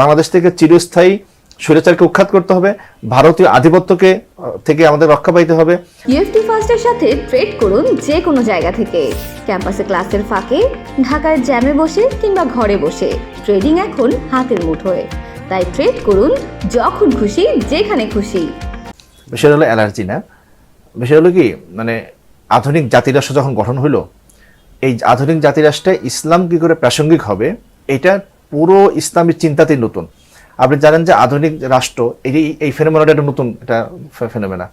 বাংলাদেশ থেকে চিরস্থায়ী স্বৈরাচারকে উৎখাত করতে হবে ভারতীয় আধিপত্যকে থেকে আমাদের রক্ষা পাইতে হবে। ইউএফটি ফার্স্টের সাথে ট্রেড করুন যে কোনো জায়গা থেকে। ক্যাম্পাসে ক্লাসের ফাঁকে ঢাকার জ্যামে বসে কিংবা ঘরে বসে। ট্রেডিং এখন হাতের মুঠোয়। তাই ট্রেড করুন যখন খুশি যেখানে খুশি। বিষয় হলো অ্যালার্জি না। বিষয় হলো কি মানে আধুনিক জাতিরাষ্ট্র যখন গঠন হলো এই আধুনিক জাতিরাষ্ট্রে ইসলাম কি করে প্রাসঙ্গিক হবে এটা পুরো ইসলামী চিন্তাতেই নতুন। আপনি জানেন যে আধুনিক রাষ্ট্র, এই যে- এই ফেনোমেনাটা একটা নতুন এটা ফেনোমেনা।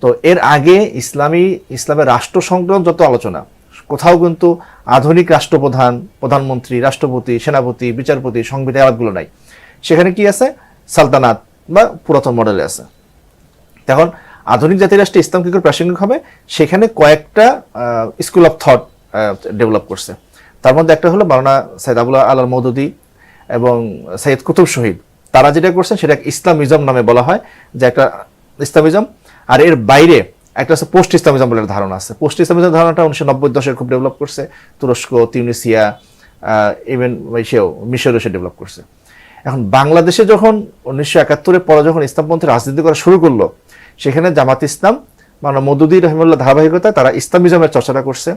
তো এর আগে ইসলামী, ইসলামের রাষ্ট্র সংক্রান্ত যত আলোচনা, কোথাও কিন্তু আধুনিক রাষ্ট্রপ্রধান, প্রধানমন্ত্রী, রাষ্ট্রপতি, সেনাপতি, বিচারপতি, সংবিধান আয়াতগুলো নাই। সেখানে কি আছে? সালতানাত বা পুরাতন মডেলে আছে। তখন আধুনিক জাতি রাষ্ট্রে ইসলাম কি করে প্রাসঙ্গিক হবে? সেখানে কয়েকটা স্কুল অফ থট ডেভেলপ করছে। তার মধ্যে একটা হলো মাওলানা সাইদ আবুল্লাহ আল মৌদুদি এবং সৈয়দ কুতুব শহীদ। তারা যেটা করছেন সেটা ইসলামিজম নামে বলা হয়, যে একটা ইসলামিজম, আর এর বাইরে একটা আছে পোস্ট ইসলামিজম বলে ধারণা আছে। পোস্ট ইসলামিজম ধারণাটা উনিশশো নব্বই দশকে খুব ডেভেলপ করছে। তুরস্ক, তিউনিসিয়া ইভেন সেও মিশরও সে ডেভেলপ করছে। এখন বাংলাদেশে যখন উনিশশো একাত্তরের পরে যখন ইসলামপন্থী রাজনীতি করা শুরু করল, সেখানে জামাত ইসলাম মানে মদুদি রহমুল্লাহ ধারাবাহিকতায় তারা ইসলামিজমের চর্চাটা করছে।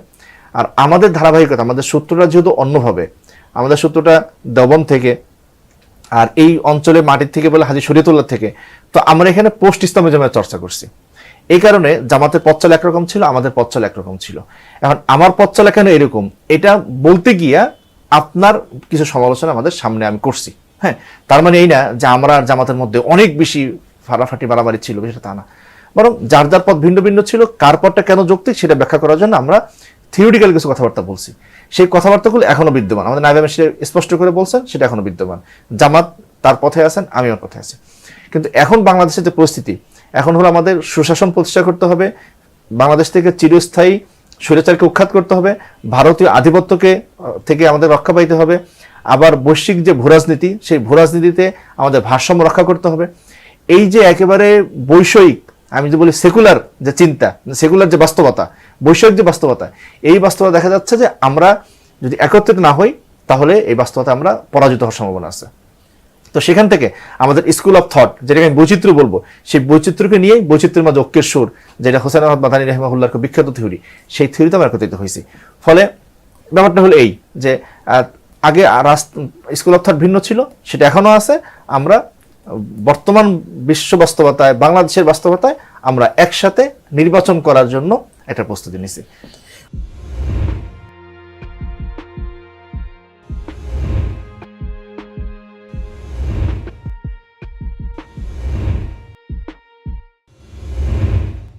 আর আমাদের ধারাবাহিকতা, আমাদের সূত্রটা যেহেতু অন্যভাবে, আমাদের সূত্রটা দবন থেকে আর এই অঞ্চলে মাটির থেকে বলে হাজি শরীয়তুল্লাহ থেকে, তো আমরা এখানে পোস্ট ইসলামিজমের চর্চা করছি। এই কারণে জামাতের পথ চলা একরকম ছিল, আমাদের পথ চলা একরকম ছিল। এখন আমার পথ চলা কেন এরকম? এটা বলতে গিয়া আপনার কিছু সমালোচনা আমাদের সামনে আমি করছি। হ্যাঁ তার মানে এই না যে আমরা আর জামাতের মধ্যে অনেক বেশি ফাটাফাটি বাড়াবাড়ি ছিল বিষয়টা তা না। বরং যার যার পথ ভিন্ন ভিন্ন ছিল, কার পথটা কেন যৌক্তিক সেটা ব্যাখ্যা করার জন্য আমরা থিওরিক্যাল কিছু কথাবার্তা বলছি। সেই কথাবার্তাগুলো এখনও বিদ্যমান। আমাদের নাইবা সেটা স্পষ্ট করে বলছেন, সেটা এখনও বিদ্যমান। জামাত তার পথে আছেন আমি আমার পথে আছি। কিন্তু এখন বাংলাদেশের যে পরিস্থিতি, এখন হলো আমাদের সুশাসন প্রতিষ্ঠা করতে হবে, বাংলাদেশ থেকে চিরস্থায়ী স্বৈরাচারকে উৎখাত করতে হবে, ভারতীয় আধিপত্যকে থেকে আমাদের রক্ষা পাইতে হবে, আবার বৈশ্বিক যে ভূরাজনীতি, সেই ভূরাজনীতিতে আমাদের ভারসাম্য রক্ষা করতে হবে। এই যে একেবারে বৈষয়িক আমি যে বলি সেকুলার যে চিন্তা, সেকুলার যে বাস্তবতা, বৈষয়িক যে বাস্তবতা, এই বাস্তবতা দেখা যাচ্ছে যে আমরা যদি একত্রিত না হই, তাহলে এই বাস্তবতা আমরা পরাজিত হওয়ার সম্ভাবনা আছে। তো সেখান থেকে আমাদের স্কুল অফ থট যেটাকে আমি বৈচিত্র্য বলব, সেই বৈচিত্র্যকে নিয়েই বৈচিত্র্যের মাঝে ঐক্যের সুর, যেটা হোসেন আহমদ মাদানী রহমাহুল্লাহর খুব বিখ্যাত থিওরি সেই থিওরিতে আমরা একত্রিত হয়েছি। ফলে ব্যাপারটা হলো এই যে আগে স্কুল অফ থট ভিন্ন ছিল, সেটা এখনও আছে, আমরা বর্তমান বিশ্ব বাস্তবতায় বাংলাদেশের বাস্তবতায় আমরা একসাথে নির্বাচন করার জন্য একটা প্রস্তুতি নিছি